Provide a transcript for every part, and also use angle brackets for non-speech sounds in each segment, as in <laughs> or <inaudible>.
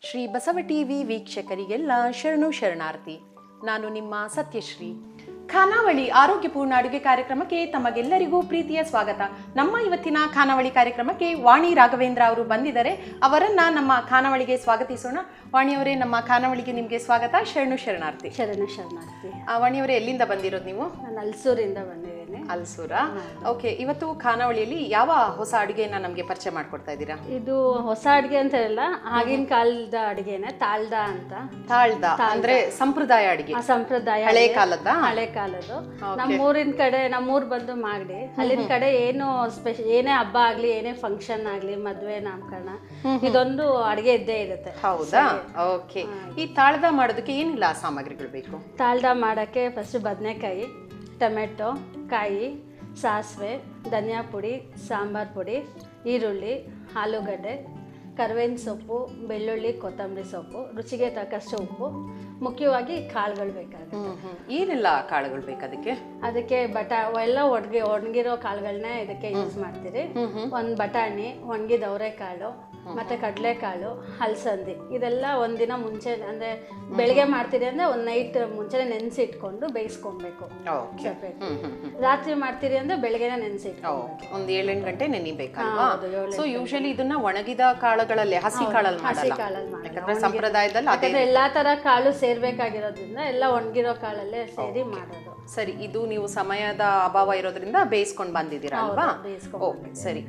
Shri Basava TV ವೀಕ್ಷಕರಿಗೆಲ್ಲ ಶರಣು ಶರಣಾರ್ಥಿ. ನಾನು ನಿಮ್ಮ ಸತ್ಯಶ್ರೀ. ಖಾನಾವಳಿ ಆರೋಗ್ಯಪೂರ್ಣ ಅಡುಗೆ ಕಾರ್ಯಕ್ರಮಕ್ಕೆ ತಮಗೆಲ್ಲರಿಗೂ ಪ್ರೀತಿಯ ಸ್ವಾಗತ. ನಮ್ಮ ಇವತ್ತಿನ ಖಾನಾವಳಿ ಕಾರ್ಯಕ್ರಮಕ್ಕೆ ವಾಣಿ ರಾಘವೇಂದ್ರ ಅವರು ಬಂದಿದ್ದಾರೆ. ಅವರನ್ನ ನಮ್ಮ ಖಾನಾವಳಿಗೆ ಸ್ವಾಗತಿಸೋಣ. ವಾಣಿಯವರೇ ನಮ್ಮ ಖಾನಾವಳಿಗೆ ನಿಮಗೆ ಸ್ವಾಗತ. ಶರಣು ಶರಣಾರ್ಥಿ. ಶರಣು ಶರಣಾರ್ಥಿ. ಆ, ವಾಣಿಯವರೇ ಎಲ್ಲಿಂದ ಬಂದಿರೋದು ನೀವು? ನಾನು ಅಲ್ಸೂರಿಂದ ಬಂದಿದ್ದೇನೆ. ಅಲ್ಸೂರ. ಓಕೆ ಇವತ್ತು ಖಾನಾವಳಿಯಲ್ಲಿ ಯಾವ ಹೊಸ ಅಡುಗೆಯನ್ನ ನಮಗೆ ಪರಿಚಯ ಮಾಡ್ಕೊಡ್ತಾ ಇದ್ದೀರಾ? ಇದು ಹೊಸ ಅಡುಗೆ ಅಂತ ಹೇಳಲ್ಲ ಆಗಿನ ಕಾಲದ ಅಡುಗೆನೆ ತಾಳ್ದ ಅಂತ. ತಾಳ್ದ ಅಂದ್ರೆ ಸಂಪ್ರದಾಯ ಅಡುಗೆ. ಆ ಸಂಪ್ರದಾಯ ಹಳೆ. ಕಾಲದ ಹಳೆ ಕಾಲದ್ದು. ನಮ್ಮೂರಿನ ಕಡೆ ನಮ್ಮೂರ್ ಬಂದು ಮಾಡಿ ಅಲ್ಲಿನ ಕಡೆ ಏನು ಸ್ಪೆಷಲ್ ಏನೇ ಹಬ್ಬ ಆಗ್ಲಿ ಏನೇ ಫಂಕ್ಷನ್ ಆಗ್ಲಿ ಮದ್ವೆ ನಾಮಕರಣ ಇದೊಂದು ಅಡುಗೆ ಇದ್ದೇ ಇರುತ್ತೆ. ಹೌದಾ? ಓಕೆ ಈ ತಾಳ್ದ ಮಾಡೋದಕ್ಕೆ ಏನಿಲ್ಲ ಸಾಮಗ್ರಿಗಳು ಬೇಕು? ತಾಳ್ದ ಮಾಡಕ್ಕೆ ಫಸ್ಟ್ ಬದನೆಕಾಯಿ ಟೊಮೆಟೊ ಕಾಯಿ ಸಾಸಿವೆ ಧನಿಯಾ ಪುಡಿ ಸಾಂಬಾರ್ ಪುಡಿ ಈರುಳ್ಳಿ ಆಲೂಗಡ್ಡೆ ಕರ್ಬೇವಿನ ಸೊಪ್ಪು ಬೆಳ್ಳುಳ್ಳಿ ಕೊತ್ತಂಬರಿ ಸೊಪ್ಪು ರುಚಿಗೆ ತಕ್ಕಷ್ಟು ಉಪ್ಪು ಮುಖ್ಯವಾಗಿ ಕಾಳುಗಳು ಬೇಕಾಗುತ್ತೆ. ಏನೆಲ್ಲ ಕಾಳುಗಳು ಬೇಕು ಅದಕ್ಕೆ? ಅದಕ್ಕೆ ಬಟಾ ಎಲ್ಲ ಒಣಗಿ ಒಣಗಿರೋ ಕಾಳುಗಳನ್ನ ಇದಕ್ಕೆ ಯೂಸ್ ಮಾಡ್ತೀರಿ. ಒಂದು ಬಟಾಣಿ ಒಣಗಿದ ಅವರೆಕಾಳು ಮತ್ತೆ ಕಡಲೆಕಾಳು ಹಲಸಂದಿ ಇದೆಲ್ಲ ಒಂದಿನ ಮುಂಚೆ ಅಂದ್ರೆ ಬೆಳಗ್ಗೆ ಮಾಡ್ತೀರಿ ಅಂದ್ರೆ ಒಂದು ನೈಟ್ ಮುಂಚೆನೆ ನೆನೆಸಿ ಇಟ್ಕೊಂಡು ಬೇಯಿಸ್ಕೊಬೇಕು ಸಪ್ರೇಟ್ ರಾತ್ರಿ ಮಾಡ್ತೀರಿ ಅಂದ್ರೆ ಬೆಳಿಗ್ಗೆನೆ ನೆನೆಸಿ ಓಕೆ. ಒಂದ್ ಏಳೆಂಟು ಗಂಟೆ ನೆನಿಬೇಕಲ್ವಾ? ಸೊ ಯೂಶಲಿ ಇದನ್ನ ಒಣಗಿದ ಕಾಳುಗಳಲ್ಲಿ ಹಸಿ ಕಾಳಲ್ಲಿ ಹಸಿ ಕಾಳಲ್ಲಿ ಸಂಪ್ರದಾಯದಲ್ಲಿ ಯಾಕಂದ್ರೆ ಎಲ್ಲಾ ತರ ಕಾಳು ಸೇರ್ಬೇಕಾಗಿರೋದ್ರಿಂದ ಎಲ್ಲ ಒಣಗಿರೋ ಕಾಳಲ್ಲೇ ಸೇರಿ ಮಾಡೋದು. ಸರಿ ಇದು ನೀವು ಸಮಯದ ಅಭಾವ ಇರೋದ್ರಿಂದ ಬೇಯಿಸ್ಕೊಂಡು ಬಂದಿದ್ದೀರಾ ಅಲ್ವಾ ಓಕೆ ಸರಿ.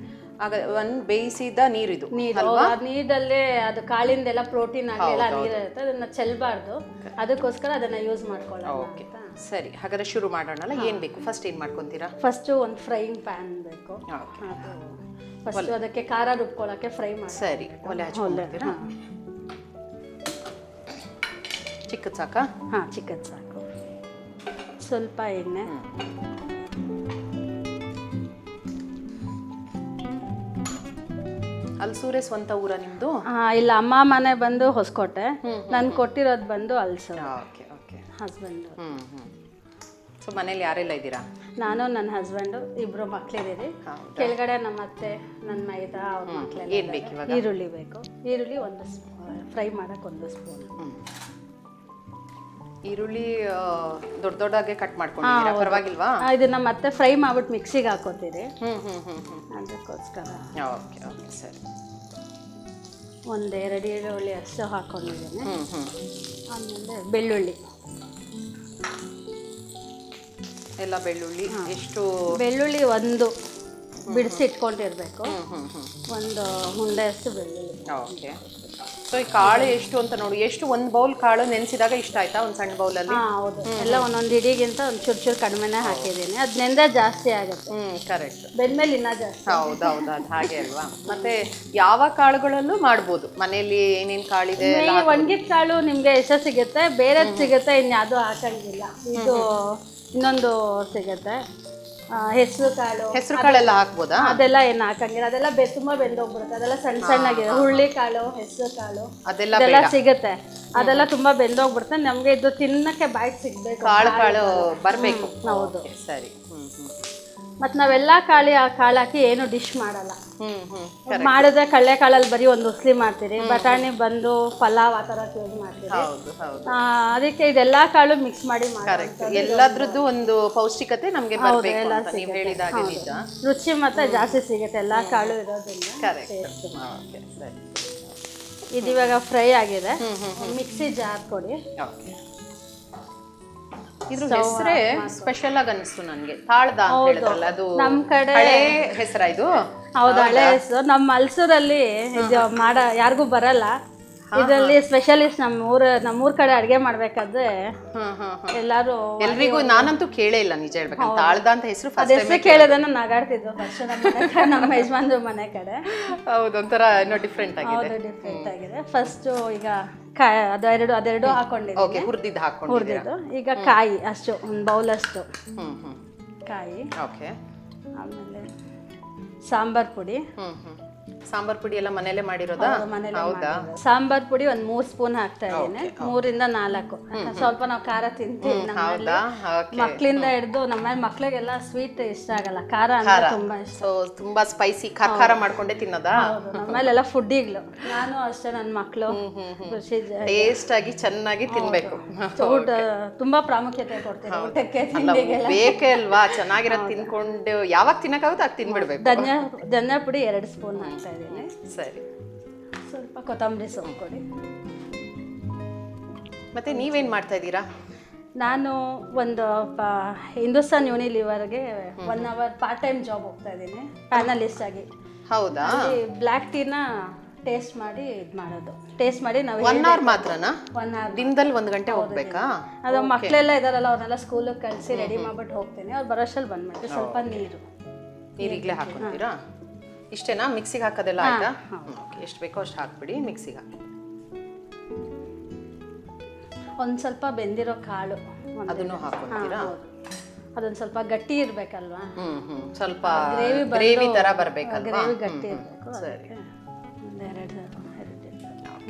ಆಗ ಒಂದ್ ಬೇಯಿಸಿದ ನೀರಿದು ನೀರು. ಆ ನೀರಲ್ಲೇ ಅದು ಕಾಳಿಂದೆಲ್ಲ ಪ್ರೋಟೀನ್ ಆಗಿ ಎಲ್ಲ ನೀರು ಇರುತ್ತೆ ಅದನ್ನ ಚೆಲ್ಬಾರ್ದು. ಅದಕ್ಕೋಸ್ಕರ ಅದನ್ನ ಯೂಸ್ ಮಾಡ್ಕೊಳ್ಳೋಕೆ ಓಕೆ ಸರಿ ಹಾಗಾದ್ರೆ ಶುರು ಮಾಡೋಣಲ್ಲ ಏನ್ ಬೇಕು? ಫಸ್ಟ್ ಏನ್ ಮಾಡ್ಕೊಂತೀರಾ? ಫಸ್ಟ್ ಒಂದು ಫ್ರೈಯಿಂಗ್ ಪ್ಯಾನ್ ಬೇಕು. ಫಸ್ಟ್ ಅದಕ್ಕೆ ಖಾರ ರುಬ್ಕೊಳ್ಳೋಕೆ ಫ್ರೈ ಮಾಡಿ ಸರಿ ಒಲೆ ಹಚ್ಕೊಂಡ್ಬಿಡ್ತೀರಾ ಚಿಕ್ಕದ್ ಸಾಕಾ? ಹಾಂ ಚಿಕನ್ ಸಾಕು. ಸ್ವಲ್ಪ ಎಣ್ಣೆ. ಅಲ್ಸೂರೆ ಸ್ವಂತ ಊರ ನಿಮ್ದು? ಇಲ್ಲ ಅಮ್ಮ ಮನೆ ಬಂದು ಹೊಸಕೋಟೆ. ನಾನು ಕೊಟ್ಟಿರೋದು ಬಂದು Ulsoor okay okay. Husband hmm hmm. So ಮನೇಲಿ ಯಾರೆಲ್ಲ ಇದ್ದೀರಾ? ನಾನು ನನ್ನ ಹಸ್ಬೆಂಡು ಇಬ್ರು ಮಕ್ಳಿದ್ದೀರಿ ಕೆಳಗಡೆ ನಮ್ಮ ಅತ್ತೆ ನನ್ನ ಮೈದ ಅವ್ರ ಮಕ್ಳೆಲ್ಲ ಏನ್ ಬೇಕು ಇವಾಗ ಈರುಳ್ಳಿ ಬೇಕು. ಈರುಳ್ಳಿ ಒಂದು ಫ್ರೈ ಮಾಡಕ್ಕೆ ಒಂದು ಸ್ಪೂನ್. ಈರುಳ್ಳಿ ದೊಡ್ಡ ದೊಡ್ಡಾಗೆ ಕಟ್ ಮಾಡ್ಕೊಂಡಿದ್ದೀರಾ? ಪರವಾಗಿಲ್ವಾ? ಇದನ್ನ ಮತ್ತೆ ಫ್ರೈ ಮಾಡ್ಬಿಟ್ಟು ಮಿಕ್ಸಿಗೆ ಹಾಕೋತೀರಿ. ಹ್ಮ್ ಹ್ಮ್ ಹ್ಮ್ ಅದಕ್ಕೋಸ್ಕರ. ಓಕೆ ಓಕೆ ಸರಿ. ಒಂದು ಎರಡು ಈರುಳ್ಳಿ ಅಷ್ಟು ಹಾಕೊಂಡಿದ್ದೀನಿ. ಆಮೇಲೆ ಬೆಳ್ಳುಳ್ಳಿ. ಎಲ್ಲ ಬೆಳ್ಳುಳ್ಳಿ ಎಷ್ಟು? ಬೆಳ್ಳುಳ್ಳಿ ಒಂದು ಬಿಡಿಸಿ ಇಟ್ಕೊಂಡಿರ್ಬೇಕು ಒಂದು ಹ್ಮ್ ಅಷ್ಟು ಬೆಳ್ಳುಳ್ಳಿ. ಓಕೆ. ಸೊ ಈ ಕಾಳು ಎಷ್ಟು ಅಂತ ನೋಡಿ ಎಷ್ಟು ಒಂದು ಬೌಲ್ ಕಾಳು ನೆನೆಸಿದಾಗ ಇಷ್ಟ ಆಯ್ತಾ ಒಂದು ಸಣ್ಣ ಬೌಲ್ ಅಲ್ಲಿ? ಹೌದು. ಎಲ್ಲ ಒಂದೊಂದು ಇಡಿಗಿಂತ ಒಂದು ಚೂರ್ ಚೂರು ಕಡಿಮೆನೇ ಹಾಕಿದ್ದೀನಿ. ಅದ್ನಿಂದ ಜಾಸ್ತಿ ಆಗುತ್ತೆ. ಹ್ಮ್ ಕರೆಕ್ಟ್ ಬೆಂದ್ಮೇಲೆ ಇನ್ನ ಜಾಸ್ತಿ ಹೌದು ಹೌದು ಅದು ಹಾಗೆ ಅಲ್ವಾ? ಮತ್ತೆ ಯಾವ ಕಾಳುಗಳಲ್ಲೂ ಮಾಡ್ಬೋದು. ಮನೆಯಲ್ಲಿ ಏನೇನ್ ಕಾಳಿದೆ ಇದೆ ಒಣಗಿದ ಕಾಳು ನಿಮಗೆ ಎಸ ಸಿಗುತ್ತೆ. ಬೇರೆ ಸಿಗುತ್ತೆ ಇನ್ಯಾವುದೂ ಹಾಕಂಗಿಲ್ಲ. ಇದು ಇನ್ನೊಂದು ಸಿಗುತ್ತೆ. ಹೆಸರು ಕಾಳು ಹೆಸರು ಕಾಳೆಲ್ಲ ಹಾಕ್ಬೋದಾ? ಅದೆಲ್ಲ ಏನು ಹಾಕಂಗಿಲ್ಲ. ಅದೆಲ್ಲ ಬೆ ತುಂಬ ಬೆಂದೋಗ್ಬಿಡುತ್ತೆ. ಅದೆಲ್ಲ ಸಣ್ಣ ಸಣ್ಣಗಿದೆ ಹುಳ್ಳಿ ಕಾಳು ಹೆಸರು ಕಾಳು ಅದೆಲ್ಲ ಅದೆಲ್ಲ ಸಿಗುತ್ತೆ. ಅದೆಲ್ಲ ತುಂಬಾ ಬೆಂದೋಗ್ಬಿಡುತ್ತೆ. ನಮ್ಗೆ ಇದು ತಿನ್ನಕ್ಕೆ ಬಾಯ್ ಸಿಗ್ಬೇಕು. ಕಾಳು ಕಾಳು ಬರ್ಬೇಕು. ಹೌದು. ಸರಿ. ಹ್ಮ್ ಹ್ಮ್. ಮತ್ತು ನಾವೆಲ್ಲ ಕಾಳಿ ಆ ಕಾಳು ಹಾಕಿ ಏನು ಡಿಶ್ ಮಾಡಲ್ಲ. ಹ್ಮ್ ಹ್ಮ್ ಮಾಡಿದ್ರೆ ಕಳ್ಳೆ ಕಾಳಲ್ಲಿ ಬರೀ ಒಂದು ಉಸ್ಲಿ ಮಾಡ್ತೀರಿ ಬಟಾಣಿ ಬಂದು ಪಲಾವ್ ಆ ಥರ ಯೂಸ್ ಮಾಡ್ತೀರಿ. ಹೌದು ಹೌದು. ಆ, ಅದಕ್ಕೆ ಇದೆಲ್ಲ ಕಾಳು ಮಿಕ್ಸ್ ಮಾಡಿ ಕರೆಕ್ಟ್ ಎಲ್ಲದ್ರದ್ದು ಒಂದು ಪೌಷ್ಟಿಕತೆ ನಮ್ಗೆ ಬರ್ಬೇಕು ಅಂತ ನೀವು ಹೇಳಿದಾಗೆ ನಿಜ. ರುಚಿ ಮತ್ತೆ ಜಾಸ್ತಿ ಸಿಗುತ್ತೆ ಎಲ್ಲ ಕಾಳು ಇರೋದ್ರಿಂದ. ಕರೆಕ್ಟ್ ಓಕೆ ಸರಿ. ಇದು ಇವಾಗ ಫ್ರೈ ಆಗಿದೆ. ಮಿಕ್ಸಿ ಜಾರ್ ಕೊಡಿ. ಓಕೆ ಇದ್ರ ಹೆಸರೇ ಸ್ಪೆಷಲ್ ಆಗಿ ಅನಿಸ್ತು ನನಗೆ. ತಾಳ್ದ ಅಂತ ಹೇಳಿದ್ರಲ್ಲ ಅದು ನಮ್ ಕಡೆ ಹಳೆ ಹೆಸರ ಇದು? ಹೌದು ಹಳೆ ಹೆಸರು. ನಮ್ಮ ಮಲ್ಸೂರಲ್ಲಿ ಇದು ಮಾಡ ಯಾರಿಗೂ ಬರಲ್ಲ. ಇದರಲ್ಲಿ ಸ್ಪೆಷಲಿಸ್ಟ್ ನಮ್ಮ ಊರ ನಮ್ಮ ಊರ್ ಕಡೆ ಅಡುಗೆ ಮಾಡ್ಬೇಕಾದ್ರೆ ಎಲ್ಲಾರು ಎಲ್ರಿಗೂ ನಾನಂತೂ ಕೇಳೇ ಇಲ್ಲ ನಿಜ ಹೇಳ್ಬೇಕು ತಾಳ್ದ ಅಂತ ಹೆಸರು ಫಸ್ಟ್ ಹೆಸರು ಕೇಳಿದನ್ನ ನಗಾಡ್ತಿದ್ವು ಫಸ್ಟ್ ನಮ್ಮ ಮನೆ ಕಡೆ, ನಮ್ಮ ಯಜಮಾನ್ರ ಮನೆ ಕಡೆ. ಹೌದು ಒಂಥರ ಏನೋ ಡಿಫ್ರೆಂಟ್ ಆಗಿದೆ. ಹೌದು ಡಿಫ್ರೆಂಟ್ ಆಗಿದೆ. ಫಸ್ಟ್ ಈಗ ಕಾಯಿ ಅದೆರಡು ಅದೆರಡು ಹಾಕೊಂಡಿದ್ದೀನಿ. ಓಕೆ ಹುರಿದಿದ್ದು ಹಾಕೊಂಡು ಹುರಿದಿದ್ದು. ಈಗ ಕಾಯಿ ಅಷ್ಟು ಒಂದು ಬೌಲ್ ಅಷ್ಟು. ಹ್ಮ್ ಹ್ಮ್. ಕಾಯಿ. ಓಕೆ ಆಮೇಲೆ ಸಾಂಬಾರ್ ಪುಡಿ. ಹ್ಮ್ ಹ್ಮ್. ಸಾಂಬಾರ್ ಪುಡಿ ಎಲ್ಲ ಮನೇಲೆ ಮಾಡಿರೋದಾ? ಹೌದಾ ಸಾಂಬಾರ್ ಪುಡಿ ಒಂದ್ ಮೂರ್ ಸ್ಪೂನ್ ಹಾಕ್ತಾ ಇದ್ದೀನಿ. ಮೂರಿಂದ ನಾಲ್ಕು. ಸ್ವಲ್ಪ ನಾವು ಖಾರ ತಿಂತೀವಿ ಹೌದಾ? ಮಕ್ಳಿಂದ ಹಿಡ್ದು ನಮ್ಮ ಮಕ್ಳಿಗೆಲ್ಲ ಸ್ವೀಟ್ ಇಷ್ಟ ಆಗಲ್ಲ. ಖಾರ ಅಂದ್ರೆ ತುಂಬಾ ಇಷ್ಟ. ಸೊ ತುಂಬಾ ಸ್ಪೈಸಿ ಖಾರ ಖಾರ ಮಾಡ್ಕೊಂಡೆ ತಿನ್ನೋದಾ? ನಮ್ಮಲ್ಲೆಲ್ಲ ಫುಡ್ಡಿಗ್ಲು ನಾನು ಅಷ್ಟೇ ನನ್ನ ಮಕ್ಕಳು ಟೇಸ್ಟ್ ಆಗಿ ಚೆನ್ನಾಗಿ ತಿನ್ಬೇಕು. ಊಟ ತುಂಬಾ ಪ್ರಾಮುಖ್ಯತೆ ಕೊಡ್ತೀನಿ ಊಟಕ್ಕೆ ತಿಂಡಿಗೆಲ್ಲ? ಬೇಕೇ ಅಲ್ವಾ? ಚೆನ್ನಾಗಿರೋದು ತಿನ್ಕೊಂಡು ಯಾವಾಗ ತಿನ್ನಕ್ಕಾಗುತ್ತೆ ಆಗ ತಿನ್ಬಿಡ್ಬೇಕು. ಧನ್ಯ ಧನ್ಯ ಪುಡಿ ಎರಡು ಸ್ಪೂನ್ ಹಾಕ್ತಾ ಇದ್ದೀನಿ ಸರಿ. ಸ್ವಲ್ಪ ಕೊತ್ತಂಬರಿ ಸೊಪ್ಪು ಕೊಡಿ. ಮತ್ತೆ ನೀವೇನು ಮಾಡ್ತಾ ಇದ್ದೀರಾ? ನಾನು ಒಂದು ಪ Hindustan ಯೂನಿಲಿವರ್ಗೆ one hour part time job ಹೋಗ್ತಾ ಇದ್ದೀನಿ ಪ್ಯಾನಲಿಸ್ಟ್ ಆಗಿ. ಹೌದಾ? ಬ್ಲ್ಯಾಕ್ ಟೀನ ಟೇಸ್ಟ್ ಮಾಡಿ ಇದು ಮಾಡೋದು. ಟೇಸ್ಟ್ ಮಾಡಿ ನಾವು ಒನ್ ಅವರ್ ಮಾತ್ರನಾ? ಒನ್ ಅವರ್ ದಿನದಲ್ಲಿ ಒಂದು ಗಂಟೆ ಹೋಗ್ಬೇಕಾ? ಅದು ಮಕ್ಕಳೆಲ್ಲ ಇದಾರಲ್ಲ ಅವ್ರನ್ನೆಲ್ಲ ಸ್ಕೂಲಿಗೆ ಕಳಿಸಿ ರೆಡಿ ಮಾಡ್ಬಿಟ್ಟು ಹೋಗ್ತೀನಿ. ಅವ್ರು ಬರೋಷ್ಟಲ್ಲಿ ಬಂದ್ಬಿಟ್ಟು ಸ್ವಲ್ಪ ನೀರು. ನೀರಿಗ್ಲೇ ಹಾಕೊಂತೀರಾ ಇಷ್ಟೇನಾ? ಮಿಕ್ಸಿಗೆ ಹಾಕೋದೆಲ್ಲ ಆಯ್ತಾ? ಓಕೆ ಎಷ್ಟು ಬೇಕೋ ಅಷ್ಟು ಹಾಕ್ಬಿಡಿ ಮಿಕ್ಸಿಗೆ ಹಾಕಿ ಒಂದು ಸ್ವಲ್ಪ ಬೆಂದಿರೋ ಕಾಳು. ಒಂದು ಅದನ್ನು ಹಾಕೊಳ್ತೀರಾ? ಅದೊಂದು ಸ್ವಲ್ಪ ಗಟ್ಟಿ ಇರಬೇಕಲ್ವಾ? ಹ್ಮ್ ಹ್ಮ್. ಸ್ವಲ್ಪ ಗ್ರೇವಿ ಗ್ರೇವಿ ತರ ಬರ್ಬೇಕಲ್ವಾ? ಗ್ರೇವಿ ಗಟ್ಟಿ ಇರಬೇಕು. ಸರಿ. ಒಂದು ಎರಡು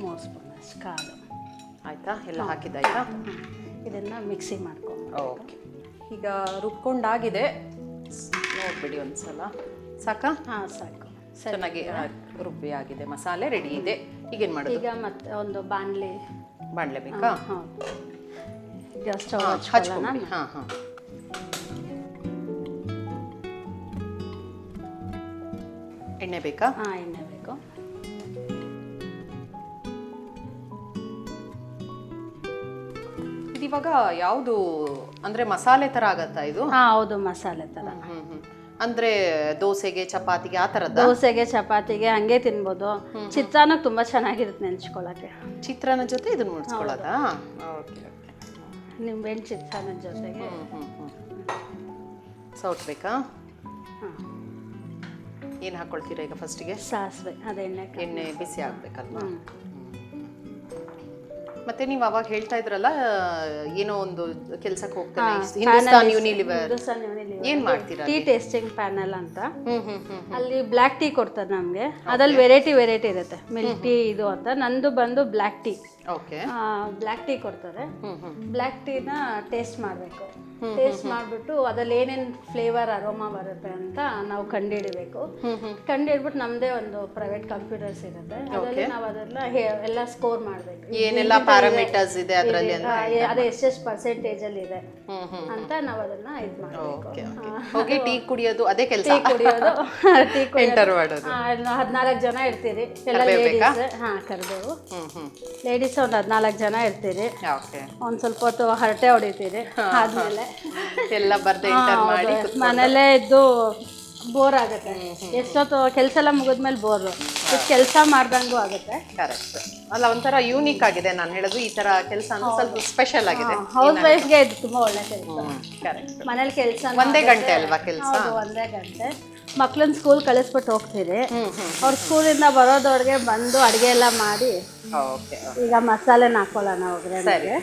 ಮೂರು ಸ್ಪೂನ್ ಅಷ್ಟು ಕಾಳು. ಆಯ್ತಾ? ಎಲ್ಲ ಹಾಕಿದ್ದಾಯ್ತಾ? ಇದನ್ನು ಮಿಕ್ಸಿ ಮಾಡ್ಕೊಂಡು ಓಕೆ ಈಗ ರುಬ್ಕೊಂಡಾಗಿದೆ. ನೋಡ್ಬಿಡಿ ಒಂದ್ಸಲ. ಸಾಕಾ? ಹಾಂ ಸಾಕು. ಚೆನ್ನಾಗಿ ರುಬ್ಬಿ ಆಗಿದೆ ಮಸಾಲೆ ರೆಡಿ ಇದೆ. ಈಗೇನ್ ಮಾಡೋದು? ಈಗ ಮತ್ತೆ ಒಂದು ಬಾಣಲೆ. ಬಾಣಲೆ ಬೇಕಾ? ಈಗ ಸ್ಟವ್ ಹಚ್ಕೊಳ್ಳೋಣ. ಹಾ ಹಾ. ಎಣ್ಣೆ ಬೇಕಾ? ಹಾಂ ಎಣ್ಣೆ ಬೇಕು. ಇವಾಗ ಯಾವುದು ಅಂದ್ರೆ ಮಸಾಲೆ ತರ ಆಗತ್ತಾ ಇದು? ಹಾ ಹೌದು ಮಸಾಲೆ ತರ. ಅಂದ್ರೆ ದೋಸೆಗೆ ಚಪಾತಿಗೆ ಆ ತರದ ದೋಸೆಗೆ ಚಪಾತಿಗೆ ಹಂಗೆ ತಿನ್ಬೋದು. ಚಿತ್ರಾನ್ನ ತುಂಬಾ ಚೆನ್ನಾಗಿರುತ್ತೆ ನೆನ್ಸ್ಕೊಳಕ್ಕೆ. ಚಿತ್ರಾನ್ನ ಜೊತೆ ಇದನ್ನ ಮುಡ್ಸ್ಕೊಳ್ಳೋದಾ ಓಕೆ ಓಕೆ. ನಿಂಬೆಹಣ್ಣು ಚಿತ್ರಾನ್ನದ ಜೊತೆಗೆ. ಸೌಟ್ ಬೇಕಾ ಏನು ಹಾಕೊಳ್ತೀರಾ ಈಗ ಫಸ್ಟಿಗೆ ಸಾಸಿವೆ ಸಾಸ್ವೆ ಎಣ್ಣೆ ಎಣ್ಣೆ ಬಿಸಿ ಆಗ್ಬೇಕಲ್ವಾ? ಮತ್ತೆ ನೀವು ಅವಾಗ ಹೇಳ್ತಾ ಇದ್ರಲ್ಲ ಏನೋ ಒಂದು ಕೆಲಸಕ್ಕೆ ಹೋಗ್ತಾರೆ ಹಿಂದೂಸ್ತಾನ್ ಯೂನಿಲಿವರ್ ಏನ್ ಮಾಡ್ತೀರಾ ಟೀ ಟೇಸ್ಟಿಂಗ್ ಪ್ಯಾನೆಲ್ ಅಂತ. ಅಲ್ಲಿ ಬ್ಲಾಕ್ ಟೀ ಕೊಡ್ತಾರೆ ನಮಗೆ. ಅದ್ರಲ್ಲಿ ವೆರೈಟಿ ವೆರೈಟಿ ಇರುತ್ತೆ. ಮಿಲ್ಕ್ ಟೀ ಇದು ಅಂತ. ನಂದು ಬಂದು ಬ್ಲಾಕ್ ಟೀ ಬ್ಲ್ಯಾಕ್ ಟೀ ಕೊಡ್ತಾರೆ. ಬ್ಲ್ಯಾಕ್ ಟೀನ ಟೇಸ್ಟ್ ಮಾಡಬೇಕು. ಟೇಸ್ಟ್ ಮಾಡಿಬಿಟ್ಟು ಅದ್ರಲ್ಲಿ ಏನೇನು ಫ್ಲೇವರ್ ಅರೋಮಾ ಬರುತ್ತೆ ಅಂತ ನಾವು ಕಂಡುಹಿಡಿಬೇಕು. ಕಂಡುಹಿಡ್ಬಿಟ್ಟು ನಮ್ಮದೇ ಒಂದು ಪ್ರೈವೇಟ್ ಕಂಪ್ಯೂಟರ್ಸ್ ಇರುತ್ತೆ. ಅದರಲ್ಲಿ ನಾವು ಅದೆಲ್ಲ ಎಲ್ಲ ಸ್ಕೋರ್ ಮಾಡಬೇಕು. ಏನೆಲ್ಲ ಪ್ಯಾರಾಮೀಟರ್ಸ್ ಇದೆ. ಅದರಲ್ಲಿ ಅದು ಎಷ್ಟೆಷ್ಟು ಪರ್ಸೆಂಟೇಜಲ್ಲಿ ಇದೆ. ಹ್ಮ್ ಹ್ಮ್ ಅಂತ ನಾವು ಅದನ್ನ ಇದು ಮಾಡಬೇಕು. ಟೀ ಕುಡಿಯೋದು ಅದೇ ಕೆಲಸ. <laughs> ಟೀ ಕುಡಿಯೋದು. ಟೀ ಕುಡಿಯೋದು ಹದಿನಾಲ್ಕು ಜನ ಇರ್ತೀರಿ. ಎಲ್ಲ ಲೇಡೀಸ್ ಹಾಂ ಕರೆದೇವು ಲೇಡೀಸ್ ಒಂದು ಹದಿನಾಲ್ಕು ಜನ ಇರ್ತೀರಿ. ಓಕೆ ಒಂದು ಸ್ವಲ್ಪ ಹೊತ್ತು ಹರಟೆ ಹೊಡಿತೀರಿ. ಆದ್ಮೇಲೆ. ಎಲ್ಲ ಬರ್ದೆ ಮಾಡಿ ಮನೇಲೇ ಇದ್ದು ಬೋರ್ ಆಗುತ್ತೆ. ಎಷ್ಟೊತ್ತು ಕೆಲಸ ಎಲ್ಲ ಮುಗಿದ್ಮೇಲೆ ಬೋರು ಕೆಲಸ ಮಾಡ್ದಂಗೂ ಆಗುತ್ತೆ. ಕರೆಕ್ಟ್ ಅಲ್ಲ ಒಂಥರ ಯೂನಿಕ್ ಆಗಿದೆ ನಾನು ಹೇಳೋದು. ಈ ತರ ಕೆಲಸ ಸ್ವಲ್ಪ ಸ್ಪೆಷಲ್ ಆಗಿದೆ. ಹೌಸ್ ವೈಫ್ಗೆ ಇದು ತುಂಬ ಒಳ್ಳೆ ಕೆಲಸ. ಕರೆಕ್ಟ್ ಮನೇಲಿ ಕೆಲಸ ಒಂದೇ ಗಂಟೆ ಅಲ್ವಾ ಕೆಲಸ? ಒಂದೇ ಗಂಟೆ. ಮಕ್ಳನ್ನ ಸ್ಕೂಲ್ ಕಳಿಸ್ಬಿಟ್ಟು ಹೋಗ್ತೀರಿ ಅವ್ರ ಸ್ಕೂಲಿಂದ ಬರೋದವ್ರಿಗೆ ಬಂದು ಅಡುಗೆ ಎಲ್ಲ ಮಾಡಿ ಓಕೆ ಈಗ ಮಸಾಲೆನ ಹಾಕೊಳ್ಳೋಣ ಒಗ್ಗರಣೆಗೆ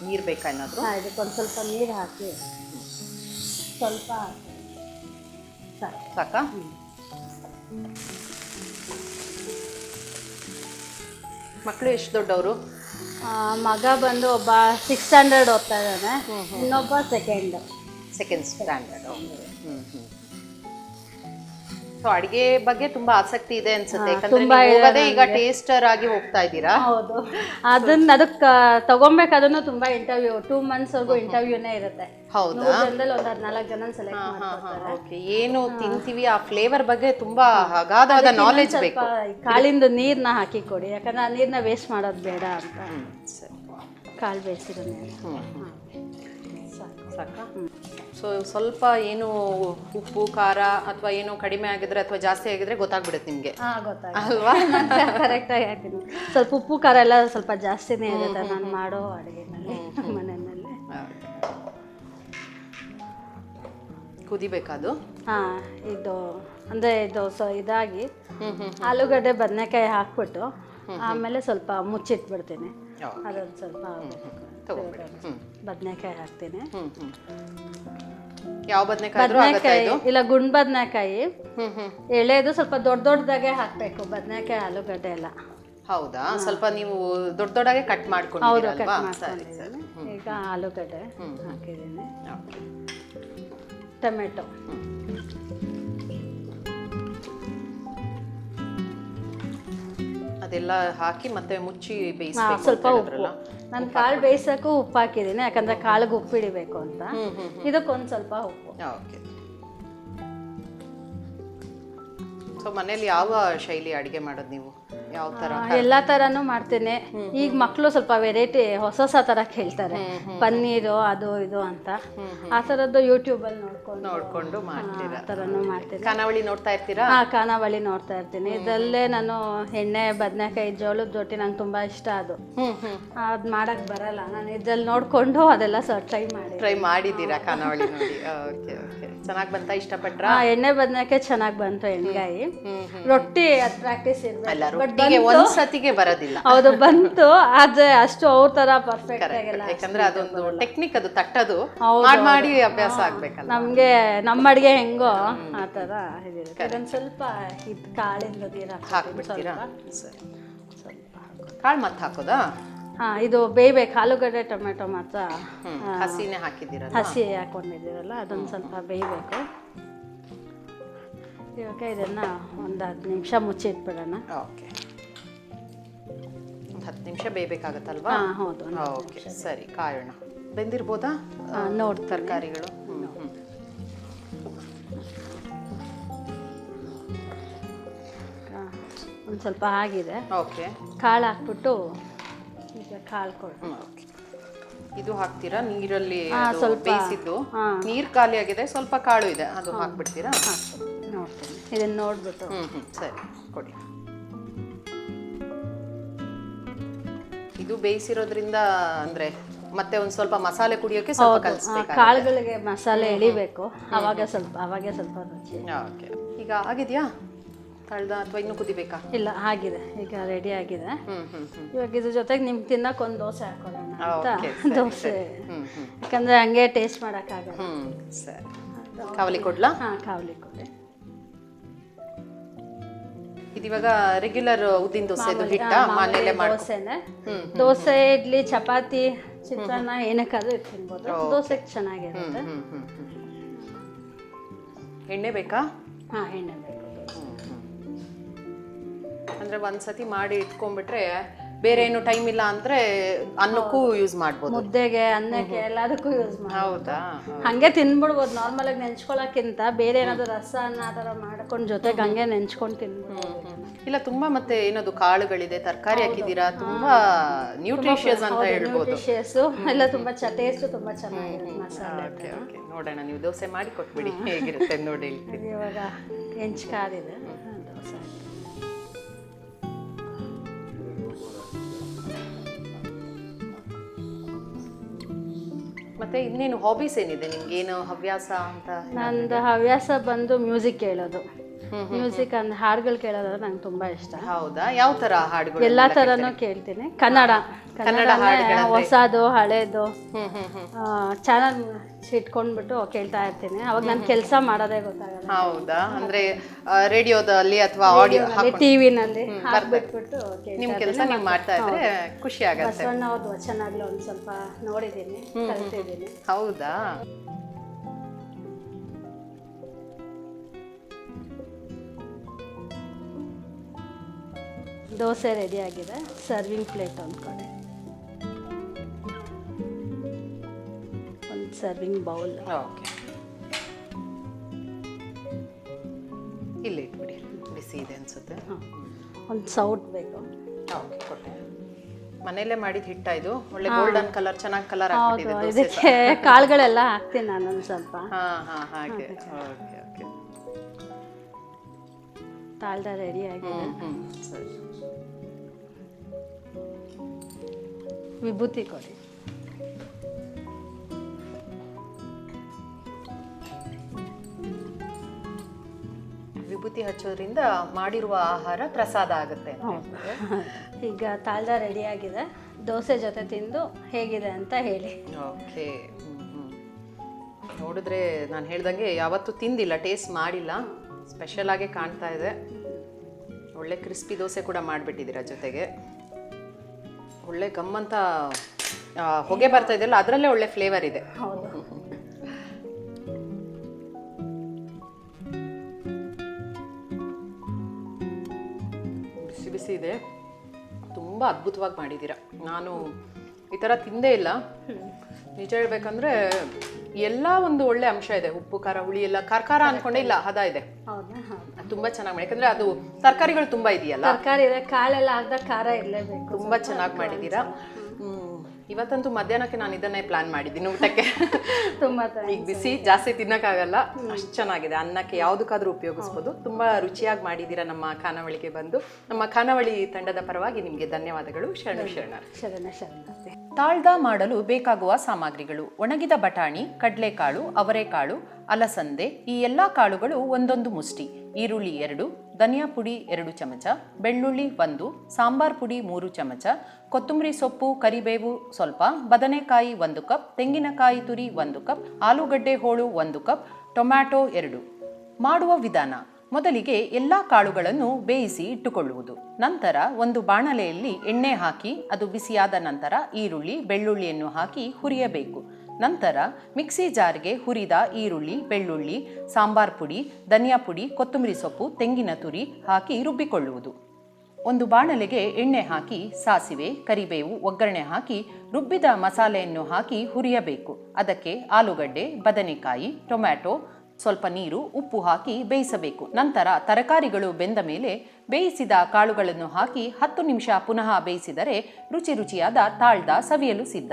ನೀರು ಬೇಕಾ ಏನಾದ್ರು? ಹಾ, ಇದಕ್ಕೊಂದು ಸ್ವಲ್ಪ ನೀರು ಹಾಕಿ. ಸ್ವಲ್ಪ ಹಾಕಿ. ಸಾಕು. ಮಕ್ಕಳು ಎಷ್ಟು ದೊಡ್ಡವರು? ಮಗ ಬಂದು ಒಬ್ಬ ಸಿಕ್ಸ್ ಸ್ಟ್ಯಾಂಡರ್ಡ್ ಓದ್ತಾ ಇದ್ದಾನೆ. ಇನ್ನೊಬ್ಬ ಸೆಕೆಂಡ್ ಸೆಕೆಂಡ್ ಸ್ಟ್ಯಾಂಡರ್ಡ್ ಹ್ಞೂ ಹ್ಮ್. ಸೊ ಅಡಿಗೆ ಬಗ್ಗೆ ತುಂಬಾ ಆಸಕ್ತಿ ಇದೆ ಅನ್ಸುತ್ತೆ. ಯಾಕಂದ್ರೆ ತುಂಬಾ ಇದೆ ಈಗ ಟೇಸ್ಟರ್ ಆಗಿ ಹೋಗ್ತಾ ಇದ್ದೀರಾ? ಹೌದು. ಅದನ್ನ ಅದಕ್ಕೆ ತಗೊಂಬೇಕಾದ್ರೂ ತುಂಬಾ ಇಂಟರ್ವ್ಯೂ ಟೂ ಮಂತ್ಸ್ ವರ್ಗೂ ಇಂಟರ್ವ್ಯೂನೇ ಇರುತ್ತೆ. ಹೌದಾ? ಒಂದು ಹದಿನಾಲ್ಕು ಜನ ಸೆಲೆಕ್ಟ್ ಮಾಡ್ತಾರೆ ಓಕೆ ಏನು ತಿಂತೀವಿ? ಆ ಫ್ಲೇವರ್ ಬಗ್ಗೆ ತುಂಬಾ ಅಗಾಧವಾದ ನಾಲೆಜ್ ಬೇಕು. ಕಾಳಿಂದ ನೀರನ್ನ ಹಾಕಿ ಕೊಡಿ. ಯಾಕಂದ್ರೆ ಆ ನೀರನ್ನ ವೇಸ್ಟ್ ಮಾಡೋದು ಬೇಡ ಅಂತ. ಕಾಳು ಬೇಯಿಸಿರೋ ಸಾಕು? ಸೊ ಸ್ವಲ್ಪ ಏನು ಉಪ್ಪು ಖಾರ ಅಥವಾ ಏನು ಕಡಿಮೆ ಆಗಿದ್ರೆ ಅಥವಾ ಜಾಸ್ತಿ ಆಗಿದ್ರೆ ಗೊತ್ತಾಗ್ಬಿಡುತ್ತೆ ನಿಮಗೆ. ಅಲ್ವಾ? <laughs> ಕರೆಕ್ಟಾಗಿ ಹಾಕ್ತೀನಿ ಸ್ವಲ್ಪ ಉಪ್ಪು ಖಾರ ಎಲ್ಲ ಸ್ವಲ್ಪ ಜಾಸ್ತಿನೇ ಇರುತ್ತೆ ನಾನು ಮಾಡೋ ಅಡುಗೆನಲ್ಲಿ ಮನೆಯಲ್ಲಿ. ಹಾ ಹಾಂ ಇದು ಅಂದರೆ ಇದು ಸೊ ಇದಾಗಿ ಆಲೂಗಡ್ಡೆ ಬದನೆಕಾಯಿ ಹಾಕ್ಬಿಟ್ಟು ಆಮೇಲೆ ಸ್ವಲ್ಪ ಮುಚ್ಚಿಟ್ಬಿಡ್ತೀನಿ. ಅದೊಂದು ಸ್ವಲ್ಪ ಬದನೆಕಾಯಿ ಹಾಕ್ತೀನಿ. ಯಾವ ಬದನೆಕಾಯಿ ಆದ್ರೂ ಆಗುತ್ತೆ ಬದನೆಕಾಯಿ ಇದು? ಇಲ್ಲ ಗುಂಡ್ ಬದನೆಕಾಯಿ. ಹ್ಮ್ ಹ್ಮ್. ಎಳೆದು ಸ್ವಲ್ಪ ದೊಡ್ಡ ದೊಡ್ಡದಾಗೆ ಹಾಕಬೇಕು ಬದನೆಕಾಯಿ ಆಲೂಗಡ್ಡೆ ಎಲ್ಲ. ಹೌದಾ? ಸ್ವಲ್ಪ ನೀವು ದೊಡ್ಡ ದೊಡ್ಡಗೆ ಕಟ್ ಹೌದು ಮಾಡ್ಕೊಂಡಿದ್ದೀರಲ್ವಾ ಸರಿ ಸರಿ. ಮಾಡ್ಕೊಂಡಿದ್ದೀನಿ ಈಗ ಆಲೂಗಡ್ಡೆ. ಹಾಕಿದ್ದೀನಿ. ಓಕೆ. ಟೊಮೆಟೊ. ಅದೆಲ್ಲ ಹಾಕಿ ಮತ್ತೆ ಮುಚ್ಚಿ ಬೇಯಿಸಿ ಬೇಯಿಸ್ಬೇಕು ಸ್ವಲ್ಪ ಅಂತ ಉಪ್ಪು. ಹೇಳಿದ್ರಲ್ಲ ನಾನು ಕಾಳು ಬೇಯಿಸೋಕ್ಕೂ ಉಪ್ಪು ಹಾಕಿದ್ದೀನಿ ಯಾಕಂದ್ರೆ ಕಾಳಿಗೆ ಉಪ್ಪು ಹಿಡಿಬೇಕು ಅಂತ. ಇದಕ್ಕೊಂದು ಸ್ವಲ್ಪ ಉಪ್ಪು. ಓಕೆ. ಸೊ ಮನೇಲಿ ಯಾವ ಶೈಲಿ ಅಡುಗೆ ಮಾಡೋದು ನೀವು? ಯಾವ ತರ ಎಲ್ಲಾ ತರಾನು ಮಾಡ್ತೇನೆ. ಈಗ ಮಕ್ಕಳು ಸ್ವಲ್ಪ ವೆರೈಟಿ ಹೊಸ ಹೊಸ ತರ ಕೇಳ್ತಾರೆ. ಪನ್ನೀರು ಅದು ಇದು ಅಂತ. ಆ ತರದ್ದು ಯೂಟ್ಯೂಬ್ ಅಲ್ಲಿ ನೋಡ್ಕೊಂಡು ನೋಡ್ಕೊಂಡು ಮಾಡ್ತೀರಾ? ತರನು ಮಾಡ್ತೀನಿ. ಖಾನಾವಳಿ ನೋಡ್ತಾ ಇರ್ತೀರಾ? ಹಾ ಖಾನಾವಳಿ ನೋಡ್ತಾ ಇರ್ತೀನಿ. ಇದಲ್ಲೇ ನಾನು ಎಣ್ಣೆ ಬದನೆಕಾಯಿ ಜೋಳದ ರೊಟ್ಟಿ ನಂಗೆ ತುಂಬಾ ಇಷ್ಟ ಅದು. ಅದ್ ಮಾಡಕ್ ಬರಲ್ಲ. ನಾನು ಇದ್ರಲ್ಲಿ ನೋಡ್ಕೊಂಡು ಅದೆಲ್ಲ ಸರ್ ಟ್ರೈ ಮಾಡಿ ಟ್ರೈ ಮಾಡಿದ್ದೀರಾ ಖಾನಾವಳಿ ನೋಡಿ? <laughs> Okay okay. ಚೆನ್ನಾಗಿ ಬಂತ ಇಷ್ಟಪಟ್ರ? ಎಣ್ಣೆ ಬದನೆಕಾಯಿ ಚೆನ್ನಾಗಿ ಬಂತು ಹ್ಮ್ ರೊಟ್ಟಿ ಅದು ಪ್ರಾಕ್ಟೀಸ್ ಇರ್ಬೇಕು. ರೊಟ್ಟಿಗೆ ಒಂದ್ ಸತಿಗೆ ಬರೋದಿಲ್ಲ. ಹೌದು ಬಂತು. ಆದ್ರೆ ಅಷ್ಟು ಅವ್ರ ತರ ಪರ್ಫೆಕ್ಟ್ ಆಗಿಲ್ಲ. ಯಾಕಂದ್ರೆ ಅದೊಂದು ಟೆಕ್ನಿಕ್ ಅದು ತಟ್ಟದು. ಮಾಡಿ ಮಾಡಿ ಅಭ್ಯಾಸ ಆಗ್ಬೇಕಲ್ಲ ನಮ್ಗೆ ನಮ್ಮ ಅಡಿಗೆ ಹೆಂಗೋ ಆ ತರ ಇದೊಂದು ಸ್ವಲ್ಪ ಇದು ಕಾಳಿಂದ ನೀರು ಹಾಕ್ಬಿಡ್ತೀರಾ? ಸರಿ. ಕಾಳು ಮತ್ತೆ ಹಾಕೋದಾ? ಹಾ ಇದು ಬೇಯ್ಬೇಕು ಆಲೂಗಡ್ಡೆ ಟೊಮೆಟೊ ಮಾತ್ರ. ಹಸಿನೇ ಹಾಕಿದ್ದೀರಲ್ಲ ಹಸಿ ಹಾಕೊಂಡಿದ್ದೀರಲ್ಲ ಅದೊಂದು ಸ್ವಲ್ಪ ಬೇಯಬೇಕು. ಇವಾಗ ಇದನ್ನ ಒಂದು ಹತ್ತು ನಿಮಿಷ ಮುಚ್ಚಿಟ್ಬಿಡೋಣ. ಓಕೆ. ಒಂದು ಹತ್ತು ನಿಮಿಷ ಬೇಯಬೇಕಾಗತ್ತಲ್ವಾ? ಹಾ ಹೌದು ಓಕೆ ಸರಿ ಕಾಯೋಣ. ಬೆಂದಿರ್ಬೋದಾ? ನೋಡಿ ನೋಡ್ತೀನಿ. ತರಕಾರಿಗಳು? ಒಂದು ಸ್ವಲ್ಪ ಆಗಿದೆ. ಓಕೆ. ಕಾಳು ಹಾಕ್ಬಿಟ್ಟು ಈಗ ಕಾಳು ಕೊಡು ಓಕೆ. ಇದು ಹಾಕ್ತೀರಾ? ನೀರಲ್ಲಿ ಹಾ, ಅದು ಸ್ವಲ್ಪ. ಬೇಯಿಸಿದ್ದು? ಹಾ. ನೀರ್ ಖಾಲಿ ಆಗಿದೆ ಸ್ವಲ್ಪ ಕಾಳು ಇದೆ. ಅದು ಹಾಕ್ಬಿಡ್ತೀರಾ? ಇದನ್ನು ನೋಡ್ತೀನಿ. ಇದನ್ನ ನೋಡ್ಬಿಟ್ಟು. ಹ್ಮ್ ಹ್ಮ್ ಸರಿ ಕೊಡಿ. ಇದು ಬೇಯಿಸಿರೋದ್ರಿಂದ ಅಂದ್ರೆ ಮತ್ತೆ ಒಂದ್ ಸ್ವಲ್ಪ ಮಸಾಲೆ ಕುಡಿಯೋಕೆ ಸ್ವಲ್ಪ ಕಲಿಸ್ಬೇಕು ಕಾಳುಗಳಿಗೆ ಮಸಾಲೆ ಎಳಿಬೇಕು. ಅವಾಗ ಸ್ವಲ್ಪ ಅವಾಗೆ ಸ್ವಲ್ಪ ರುಚಿ. ಓಕೆ ಈಗ ಆಗಿದ್ಯಾ? ತಳ್ದ ಅಥವಾ ಇನ್ನೂ ಕುದಿಬೇಕಾ? ಇಲ್ಲ ಆಗಿದೆ. ಈಗ ರೆಡಿ ಆಗಿದೆ. ಇವಾಗ ಇದ್ರ ಜೊತೆಗೆ ನಿಮ್ಗೆ ತಿನ್ನಕ್ಕೆ ಒಂದು ದೋಸೆ ಹಾಕೋಣ ಅಂತ <laughs> ದೋಸೆ. ಯಾಕಂದ್ರೆ ಹಂಗೆ ಟೇಸ್ಟ್ ಮಾಡೋಕ್ಕಾಗಲ್ಲ. ಸರಿ. ಕಾವಲಿ ಕೊಡ್ಲಾ? ಹಾಂ ಕಾವಲಿ ಕೊಡಿ. ಇದಿವಾಗ ರೆಗ್ಯುಲರ್ ಉದ್ದಿನ ದೋಸೆ ಹಿಟ್ಟ ಮನೇಲೆ ಮಾಡ್ಕೊ ದೋಸೆನೆ. ದೋಸೆ ಇಡ್ಲಿ ಚಪಾತಿ ಚಿತ್ರಾನ್ನ ಏನಕ್ಕಾದ್ರೂ ತಿನ್ಬೋದು ದೋಸೆಗೆ ಚೆನ್ನಾಗಿರುತ್ತೆ. ಎಣ್ಣೆ ಬೇಕಾ? ಹಾ ಎಣ್ಣೆ ಬೇಕು. ಅಂದ್ರೆ ಒಂದ್ಸತಿ ಮಾಡಿ ಇಟ್ಕೊಂಡ್ಬಿಟ್ರೆ ಬೇರೆ ಏನು ಟೈಮ್ ಇಲ್ಲ ಅಂದ್ರೆ ಅನ್ನಕ್ಕೂ ಯೂಸ್ ಮಾಡ್ಬೋದು. ಮುದ್ದೆಗೆ ಅನ್ನಕ್ಕೆ ಎಲ್ಲದಕ್ಕೂ ಯೂಸ್ ಮಾಡಿ ಹೌದಾ? ಹಂಗೆ ತಿನ್ಬಿಡ್ಬೋದು ನಾರ್ಮಲಾಗಿ ನೆಂಚ್ಕೊಳಕ್ಕಿಂತ ಬೇರೆ ಏನಾದ್ರು ರಸ ಅನ್ನ ಆ ಥರ ಮಾಡ್ಕೊಂಡು ಜೊತೆಗೆ ಹಂಗೆ ನೆಂಚ್ಕೊಂಡು ತಿನ್ಬೋದು. ಇಲ್ಲ ತುಂಬಾ ಮತ್ತೆ ಏನದು ಕಾಳುಗಳಿದೆ ತರಕಾರಿ ಹಾಕಿದ್ದೀರಾ? ತುಂಬಾ ನ್ಯೂಟ್ರಿಷಿಯಸ್ ಅಂತ ಹೇಳ್ಬೋದು. ಎಲ್ಲ ತುಂಬಾ ಚ ಟೇಸ್ಟು ತುಂಬಾ ಚೆನ್ನಾಗಿರುತ್ತೆ ಮಸಾಲೆ ಓಕೆ ಓಕೆ. ನೋಡೋಣ ನೀವು ದೋಸೆ ಮಾಡಿ ಕೊಟ್ಬಿಡಿ. ಹೇಗಿರುತ್ತೆ ನೋಡಿ ಹೇಳ್ತೀನಿ ಇವಾಗ ಹೆಂಚು ಕಾದಿದೆ. ಮತ್ತೆ ಇನ್ನೇನು ಹಾಬೀಸ್ ಏನಿದೆ? ನಿಮ್ಗೆ ಏನು ಹವ್ಯಾಸ ಅಂತ ನಂದು ಹವ್ಯಾಸ ಬಂದು ಮ್ಯೂಸಿಕ್ ಕೇಳೋದು. ಮ್ಯೂಸಿಕ್ ಅಂದ್ರೆ ಹಾಡುಗಳು ಕೇಳೋದಂದ್ರೆ ನಂಗೆ ತುಂಬಾ ಇಷ್ಟ. ಹೌದಾ? ಯಾವ ತರ ಹಾಡುಗಳು ಎಲ್ಲಾ ತರನು ಕೇಳ್ತೀನಿ. ಕನ್ನಡ. ಕನ್ನಡ ಹೊಸದು ಹಳೇದು. ಚಾನಲ್ ಇಟ್ಕೊಂಡ್ಬಿಟ್ಟು ಕೇಳ್ತಾ ಇರ್ತೀನಿ. ಅವಾಗ ನಾನು ಕೆಲಸ ಮಾಡೋದೇ ಗೊತ್ತಾಗಲ್ಲ. ಹೌದಾ? ಅಂದ್ರೆ ರೇಡಿಯೋದಲ್ಲಿ ಅಥವಾ ಆಡಿಯೋ ಟಿವಿನಲ್ಲಿ ಹಾಕ್ಬಿಟ್ಬಿಟ್ಟು ನಿಮ್ ಕೆಲಸ ನೀವು ಮಾಡ್ತಾ ಇದ್ರೆ ಖುಷಿ ಆಗುತ್ತೆ. ಬಸವಣ್ಣ ಅವ್ರದ್ದು ವಚನಗಳು ಒಂದು ಸ್ವಲ್ಪ ನೋಡಿದ್ದೀನಿ ಕಲ್ತಿದ್ದೀನಿ ಹೌದಾ? ದೋಸೆ ರೆಡಿ ಆಗಿದೆ. ಸರ್ವಿಂಗ್ ಪ್ಲೇಟ್ ಒಂದು ಕಡೆ ಒಂದು ಸರ್ವಿಂಗ್ ಬೌಲ್ ಓಕೆ ಇಲ್ಲಿ ಇಟ್ಬಿಡಿ. ಬಿಸಿ ಇದೆ ಅನ್ಸುತ್ತೆ. ಒಂದು ಸೌಟ್ ಬೇಕು. ಓಕೆ ಕೊಟ್ಟೆ. ಮನೇಲೆ ಮಾಡಿದ ಹಿಟ್ಟ ಇದು. ಒಳ್ಳೆ ಗೋಲ್ಡನ್ ಕಲರ್ ಚೆನ್ನಾಗಿ ಕಲರ್ ಆಗ್ಬಿಟ್ಟಿದೆ ಇದಕ್ಕೆ ಕಾಳುಗಳೆಲ್ಲ ಹಾಕ್ತೀನಿ ನಾನು ಸ್ವಲ್ಪ. ಹಾ ಹಾ ಹಾಗೆ. ಓಕೆ ಓಕೆ ತಾಳ್ದ ರೆಡಿ ಆಗಿದೆ. ಸರಿ. ವಿಭೂತಿ ಕೊಡಿ. ವಿಭೂತಿ ಹಚ್ಚೋದ್ರಿಂದ ಮಾಡಿರುವ ಆಹಾರ ಪ್ರಸಾದ ಆಗುತ್ತೆ. ಈಗ ತಾಳ್ದ ರೆಡಿ ಆಗಿದೆ. ದೋಸೆ ಜೊತೆ ತಿಂದು ಹೇಗಿದೆ ಅಂತ ಹೇಳಿ. ಓಕೆ. ನೋಡಿದ್ರೆ ನಾನು ಹೇಳ್ದಂಗೆ ಯಾವತ್ತೂ ತಿಂದಿಲ್ಲ ಟೇಸ್ಟ್ ಮಾಡಿಲ್ಲ. ಸ್ಪೆಷಲ್ ಆಗಿ ಕಾಣ್ತಾ ಇದೆ. ಒಳ್ಳೆ ಕ್ರಿಸ್ಪಿ ದೋಸೆ ಕೂಡ ಮಾಡಿಬಿಟ್ಟಿದ್ದೀರಾ ಜೊತೆಗೆ. ಒಳ್ಳೆ ಗಮ್ಮಂತ ಅಂತ ಹೊಗೆ ಬರ್ತಾ ಇದೆಯಲ್ಲ ಅದರಲ್ಲೇ ಒಳ್ಳೆ ಫ್ಲೇವರ್ ಇದೆ. ಬಿಸಿ ಬಿಸಿ ಇದೆ. ತುಂಬ ಅದ್ಭುತವಾಗಿ ಮಾಡಿದ್ದೀರಾ. ನಾನು ಈ ಥರ ತಿಂದೇ ಇಲ್ಲ. ನಿಜ ಹೇಳ್ಬೇಕಂದ್ರೆ ಎಲ್ಲ ಒಂದು ಒಳ್ಳೆ ಅಂಶ ಇದೆ. ಉಪ್ಪು ಖಾರ ಹುಳಿ ಎಲ್ಲ ಖಾರ ಖಾರ ಅನ್ಕೊಂಡೆ ಇಲ್ಲ ಹದ ಇದೆ. ತುಂಬಾ ಚೆನ್ನಾಗಿ ಮಾಡಿ. ಯಾಕಂದ್ರೆ ಅದು ತರಕಾರಿಗಳು ತುಂಬಾ ಇದೆಯಲ್ಲ? ತರಕಾರಿ ಇದೆ ಕಾಳೆಲ್ಲ ಅರ್ಧ ಖಾರ ಇರಲೇಬೇಕು. ತುಂಬಾ ಚೆನ್ನಾಗಿ ಮಾಡಿದ್ದೀರಾ. ಇವತ್ತಂತೂ ಮಧ್ಯಾಹ್ನಕ್ಕೆ ನಾನು ಇದನ್ನೇ ಪ್ಲಾನ್ ಮಾಡಿದ್ದೀನಿ ಊಟಕ್ಕೆ. ತುಂಬಾ ಈಗ ಬಿಸಿ ಜಾಸ್ತಿ ತಿನ್ನಕ್ಕಾಗಲ್ಲ. ಅಷ್ಟು ಚೆನ್ನಾಗಿದೆ. ಅನ್ನಕ್ಕೆ ಯಾವುದಕ್ಕಾದ್ರೂ ಉಪಯೋಗಿಸ್ಬೋದು. ತುಂಬಾ ರುಚಿಯಾಗಿ ಮಾಡಿದ್ದೀರಾ ನಮ್ಮ ಖಾನಾವಳಿಗೆ ಬಂದು. ನಮ್ಮ ಖಾನಾವಳಿ ತಂಡದ ಪರವಾಗಿ ನಿಮಗೆ ಧನ್ಯವಾದಗಳು. ಶರಣು ಶರಣ ಶರಣ ಶರಣ ತಾಳ್ದ ಮಾಡಲು ಬೇಕಾಗುವ ಸಾಮಗ್ರಿಗಳು. ಒಣಗಿದ ಬಟಾಣಿ ಕಡಲೆಕಾಳು ಅವರೆಕಾಳು ಅಲಸಂದೆ, ಈ ಎಲ್ಲ ಕಾಳುಗಳು ಒಂದೊಂದು ಮುಷ್ಟಿ. ಈರುಳ್ಳಿ ಎರಡು, ಧನಿಯಾ ಪುಡಿ ಎರಡು ಚಮಚ, ಬೆಳ್ಳುಳ್ಳಿ ಒಂದು, ಸಾಂಬಾರ್ ಪುಡಿ ಮೂರು ಚಮಚ, ಕೊತ್ತಂಬರಿ ಸೊಪ್ಪು, ಕರಿಬೇವು ಸ್ವಲ್ಪ, ಬದನೆಕಾಯಿ ಒಂದು ಕಪ್, ತೆಂಗಿನಕಾಯಿ ತುರಿ ಒಂದು ಕಪ್, ಆಲೂಗಡ್ಡೆ ಹೋಳು ಒಂದು ಕಪ್, ಟೊಮ್ಯಾಟೊ ಎರಡು. ಮಾಡುವ ವಿಧಾನ, ಮೊದಲಿಗೆ ಎಲ್ಲ ಕಾಳುಗಳನ್ನು ಬೇಯಿಸಿ ಇಟ್ಟುಕೊಳ್ಳುವುದು. ನಂತರ ಒಂದು ಬಾಣಲೆಯಲ್ಲಿ ಎಣ್ಣೆ ಹಾಕಿ, ಅದು ಬಿಸಿಯಾದ ನಂತರ ಈರುಳ್ಳಿ, ಬೆಳ್ಳುಳ್ಳಿಯನ್ನು ಹಾಕಿ ಹುರಿಯಬೇಕು. ನಂತರ ಮಿಕ್ಸಿ ಜಾರ್ಗೆ ಹುರಿದ ಈರುಳ್ಳಿ, ಬೆಳ್ಳುಳ್ಳಿ, ಸಾಂಬಾರ್ ಪುಡಿ, ಧನಿಯಾ ಪುಡಿ, ಕೊತ್ತಂಬರಿ ಸೊಪ್ಪು, ತೆಂಗಿನ ತುರಿ ಹಾಕಿ ರುಬ್ಬಿಕೊಳ್ಳುವುದು. ಒಂದು ಬಾಣಲೆಗೆ ಎಣ್ಣೆ ಹಾಕಿ ಸಾಸಿವೆ, ಕರಿಬೇವು, ಒಗ್ಗರಣೆ ಹಾಕಿ ರುಬ್ಬಿದ ಮಸಾಲೆಯನ್ನು ಹಾಕಿ ಹುರಿಯಬೇಕು. ಅದಕ್ಕೆ ಆಲೂಗಡ್ಡೆ, ಬದನೆಕಾಯಿ, ಟೊಮ್ಯಾಟೊ, ಸ್ವಲ್ಪ ನೀರು, ಉಪ್ಪು ಹಾಕಿ ಬೇಯಿಸಬೇಕು. ನಂತರ ತರಕಾರಿಗಳು ಬೆಂದ ಮೇಲೆ ಬೇಯಿಸಿದ ಕಾಳುಗಳನ್ನು ಹಾಕಿ ಹತ್ತು ನಿಮಿಷ ಪುನಃ ಬೇಯಿಸಿದರೆ ರುಚಿ ರುಚಿಯಾದ ತಾಳ್ದ ಸವಿಯಲು ಸಿದ್ಧ.